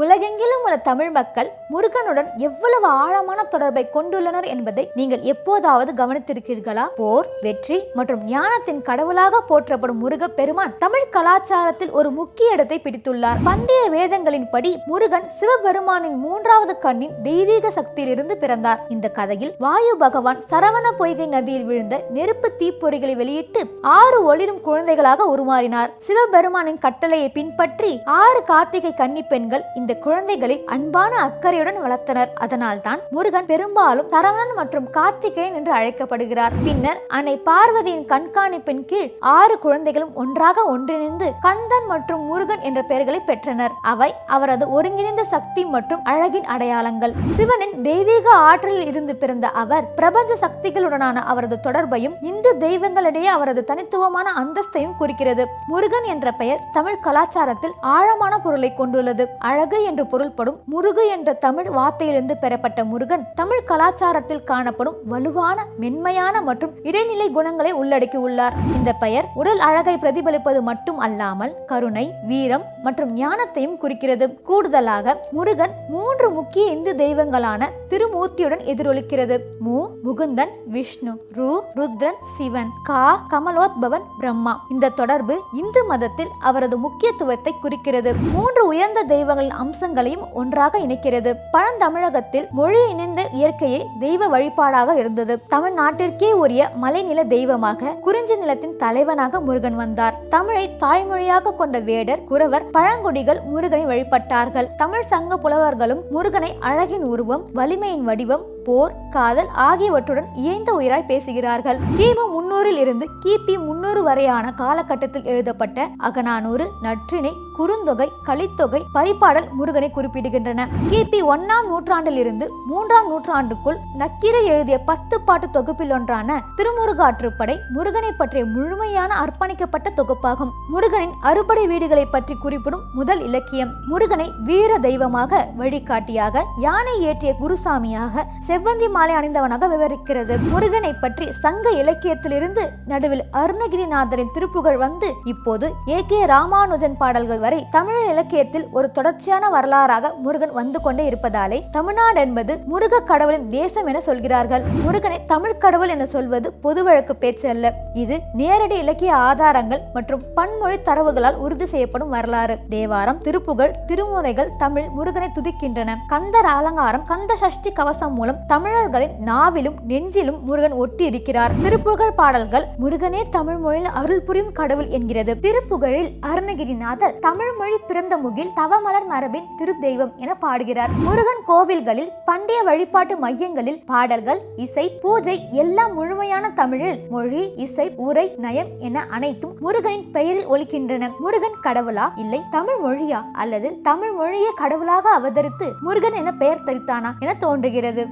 உலகெங்கிலும் உள்ள தமிழ் மக்கள் முருகனுடன் எவ்வளவு ஆழமான தொடர்பை கொண்டுள்ளனர் என்பதை நீங்கள் எப்போதாவது கவனித்திருக்கிறீர்களா? போர் வெற்றி மற்றும் ஞானத்தின் கடவுளாக போற்றப்படும் முருக பெருமான் தமிழ் கலாச்சாரத்தில் ஒரு முக்கிய இடத்தை பிடித்துள்ளார். பண்டைய வேதங்களின் படி முருகன் சிவபெருமானின் மூன்றாவது கண்ணின் தெய்வீக சக்தியிலிருந்து பிறந்தார். இந்த கதையில் வாயு பகவான் சரவண பொய்கை நதியில் விழுந்த நெருப்பு தீப்பொறிகளை வெளியிட்டு ஆறு ஒளிரும் குழந்தைகளாக உருமாறினார். சிவபெருமானின் கட்டளையை பின்பற்றி ஆறு கார்த்திகை கன்னி பெண்கள் இந்த குழந்தைகளை அன்பான அக்கறையுடன் வளர்த்தனர். அதனால்தான் முருகன் பெரும்பாலும் சரவணன் மற்றும் கார்த்திகேயன் என்று அழைக்கப்படுகிறார். பின்னர் அன்னை பார்வதியின் கண்காணிப்பின் கீழ் ஆறு குழந்தைகளும் ஒன்றாக ஒன்றிணைந்து கந்தன் மற்றும் முருகன் என்ற பெயர்களை பெற்றனர். அவை அவரது ஒருங்கிணைந்த சக்தி மற்றும் அழகின் அடையாளங்கள். சிவனின் தெய்வீக ஆற்றலில் இருந்து பிறந்த அவர் பிரபஞ்ச சக்திகளுடனான அவரது தொடர்பையும் இந்து தெய்வங்களிடையே அவரது தனித்துவமான அந்தஸ்தையும் குறிக்கிறது. முருகன் என்ற பெயர் தமிழ் கலாச்சாரத்தில் ஆழமான பொருளை கொண்டுள்ளது. அழகு என்று பொருள்படும் முருகு என்ற தமிழ் வார்த்தையிலிருந்து பெறப்பட்ட முருகன் தமிழ் கலாச்சாரத்தில் காணப்படும் வலுவான மென்மையான மற்றும் இடைநிலை குணங்களை உள்ளடக்கியுள்ளார். இந்த பெயர் உடல் அழகை பிரதிபலிப்பது மட்டும் அல்லாமல் கருணை வீரம் மற்றும் ஞானத்தையும் குறிக்கிறது. கூடுதலாக முருகன் மூன்று முக்கிய இந்து தெய்வங்களான திருமூர்த்தியுடன் எதிரொலிக்கிறது. மு முகுந்தன் விஷ்ணு ரு ருத்ரன் சிவன் கா கமலோத்பவன் பிரம்மா. இந்த தொடர்பு இந்து மதத்தில் அவரது முக்கியத்துவத்தை குறிக்கிறது. மூன்று உயர்ந்த தெய்வங்களின் அம்சங்களையும் ஒன்றாக இணைக்கிறது. பழந்தமிழகத்தில் மொழி இணைந்த இயற்கையை தெய்வ வழிபாடாக இருந்தது. தமிழ்நாட்டிற்கே உரிய மலைநில தெய்வமாக குறிஞ்சி நிலத்தின் தலைவனாக முருகன் வந்தார். தமிழை தாய்மொழியாக கொண்ட வேடர் குறவர் பழங்குடிகள் முருகனை வழிபட்டார்கள். தமிழ் சங்க புலவர்களும் முருகனை அழகின் உருவம் வலிமையின் வடிவம் போர் காதல் ஆகியவற்றுடன் இயைந்த உயிராய் பேசுகிறார்கள். கிமு முன்னூறில் இருந்து கிபி முன்னூறு வரையான காலகட்டத்தில் எழுதப்பட்ட அகநானூறு நற்றிணை குறுந்தொகை கலித்தொகை பரிபாடல் முருகனை குறிப்பிடுகின்றன. கிபி ஒன்னாம் நூற்றாண்டில் இருந்து மூன்றாம் நூற்றாண்டுக்குள் நக்கீரை எழுதிய பத்து பாட்டு தொகுப்பில் ஒன்றான திருமுருகாற்றுப்படை முருகனை பற்றிய முழுமையான அர்ப்பணிக்கப்பட்ட தொகுப்பாகும். முருகனின் அறுபடை வீடுகளை பற்றி குறிப்பிடும் முதல் இலக்கியம் முருகனை வீர தெய்வமாக வழிகாட்டியாக யானை ஏற்றிய குருசாமியாக செவ்வந்தி மாலை அணிந்தவனாக விவரிக்கிறது. முருகனை பற்றி சங்க இலக்கியத்திலிருந்து நடுவில் அருணகிரிநாதரின் திருப்புகழ் வந்து இப்போது ஏ கே ராமானுஜன் பாடல்கள் வரை தமிழ் இலக்கியத்தில் ஒரு தொடர்ச்சியான வரலாறாக முருகன் வந்து கொண்டே இருப்பதாலே தமிழ்நாடு என்பது முருக கடவுளின் தேசம் என சொல்கிறார்கள். முருகனை தமிழ் கடவுள் என சொல்வது பொது வழக்கு பேச்சு அல்ல. இது நேரடி இலக்கிய ஆதாரங்கள் மற்றும் பன்மொழி தரவுகளால் உறுதி செய்யப்படும் வரலாறு. தேவாரம் திருப்புகழ் திருமுறைகள் தமிழ் முருகனை துதிக்கின்றன. கந்தர் அலங்காரம் கந்த சஷ்டி கவசம் மூலம் தமிழர்களின் நாவிலும் நெஞ்சிலும் முருகன் ஒட்டி இருக்கிறார் திருப்புகழ் பாடல்கள் முருகனே தமிழ் மொழியில் அருள் புரியும் கடவுள் என்கிறது. திருப்புகழில் அருணகிரிநாதர் தமிழ் மொழி பிறந்த முகில் தவமலர் மரபின் திருத்தெய்வம் என பாடுகிறார். முருகன் கோவில்களில் பண்டைய வழிபாட்டு மையங்களில் பாடல்கள் இசை பூஜை எல்லாம் முழுமையான தமிழில் மொழி இசை உரை நயம் என அனைத்தும் முருகனின் பெயரில் ஒலிக்கின்றன. முருகன் கடவுளா? இல்லை. தமிழ் மொழியா? அல்லது தமிழ் மொழியை கடவுளாக அவதரித்து முருகன் என பெயர் தரித்தானா என தோன்றுகிறது.